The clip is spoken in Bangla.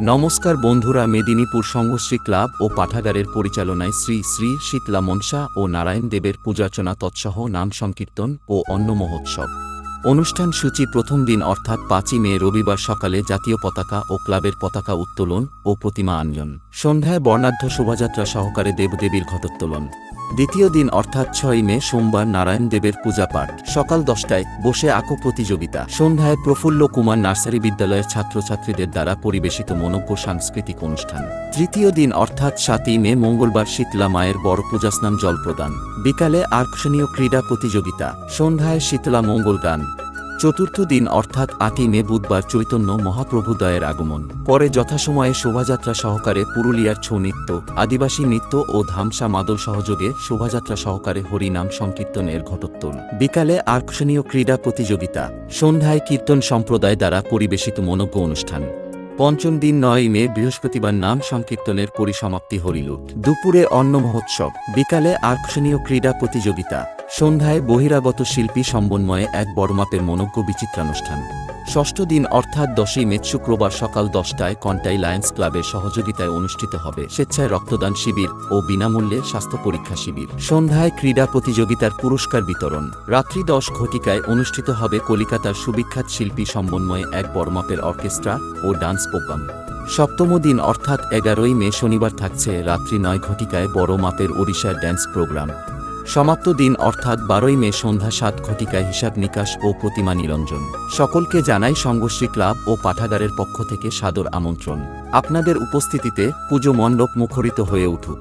নমস্কার বন্ধুরা, মেদিনীপুর সংঘশ্রী ক্লাব ও পাঠাগারের পরিচালনায় শ্রী শ্রী শীতলা মনসা ও নারায়ণ দেবের পূজার্চনা তৎসহ নাম সংকীর্তন ও অন্ন মহোৎসব। অনুষ্ঠান সূচি প্রথম দিন অর্থাৎ পাঁচই মে রবিবার সকালে জাতীয় পতাকা ও ক্লাবের পতাকা উত্তোলন ও প্রতিমা আনয়ন। সন্ধ্যায় বর্ণাঢ্য শোভাযাত্রা সহকারে দেবদেবীর ঘটোত্তোলন। দ্বিতীয় দিন অর্থাৎ ছয় মে সোমবার নারায়ণ দেবের পূজা পাঠ। সকাল দশটায় বসে আঁকো প্রতিযোগিতা। সন্ধ্যায় প্রফুল্ল কুমার নার্সারি বিদ্যালয়ের ছাত্রছাত্রীদের দ্বারা পরিবেশিত মনজ্ঞ সাংস্কৃতিক অনুষ্ঠান। তৃতীয় দিন অর্থাৎ সাতই মে মঙ্গলবার শীতলা মায়ের বড় পূজাস্নান জল প্রদান বিকালে আকর্ষণীয় ক্রীড়া প্রতিযোগিতা। সন্ধ্যায় শীতলা মঙ্গল গান। চতুর্থ দিন অর্থাৎ আটই মে বুধবার চৈতন্য মহাপ্রভুদয়ের আগমন। পরে যথাসময়ে শোভাযাত্রা সহকারে পুরুলিয়ার ছৌ নৃত্য, আদিবাসী নৃত্য ও ধামসা মাদল সহযোগে শোভাযাত্রা সহকারে হরিনাম সংকীর্তনের ঘটোত্তোল বিকালে আকর্ষণীয় ক্রীড়া প্রতিযোগিতা, সন্ধ্যায় কীর্তন সম্প্রদায় দ্বারা পরিবেশিত মনজ্ঞ অনুষ্ঠান। পঞ্চম দিন নয় মে বৃহস্পতিবার নাম সংকীর্তনের পরিসমাপ্তি হরিলুট দুপুরে অন্ন মহোৎসব, বিকালে আকর্ষণীয় ক্রীড়া প্রতিযোগিতা সন্ধ্যায় বহিরাগত শিল্পী সমন্বয়ে এক বড়মাপের মনজ্ঞ বিচিত্রানুষ্ঠান। ষষ্ঠ দিন অর্থাৎ দশই মে শুক্রবার সকাল দশটায় কন্টাই লায়ন্স ক্লাবের সহযোগিতায় অনুষ্ঠিত হবে স্বেচ্ছায় রক্তদান শিবির ও বিনামূল্যে স্বাস্থ্য পরীক্ষা শিবির। সন্ধ্যায় ক্রীড়া প্রতিযোগিতার পুরস্কার বিতরণ। রাত্রি দশ ঘটিকায় অনুষ্ঠিত হবে কলিকাতার সুবিখ্যাত শিল্পী সমন্বয়ে এক বড়মাপের অর্কেস্ট্রা ও ডান্স প্রোগ্রাম। সপ্তম দিন অর্থাৎ এগারোই মে শনিবার থাকছে রাত্রি নয় ঘটিকায় বড় মাপের ওড়িশার ড্যান্স প্রোগ্রাম। সমাপ্ত দিন অর্থাৎ বারোই মে সন্ধ্যা সাত ঘটিকা হিসাব নিকাশ ও প্রতিমা নিরঞ্জন। সকলকে জানাই সংঘশ্রী ক্লাব ও পাঠাগারের পক্ষ থেকে সাদর আমন্ত্রণ। আপনাদের উপস্থিতিতে পুজো মণ্ডপ মুখরিত হয়ে উঠুক।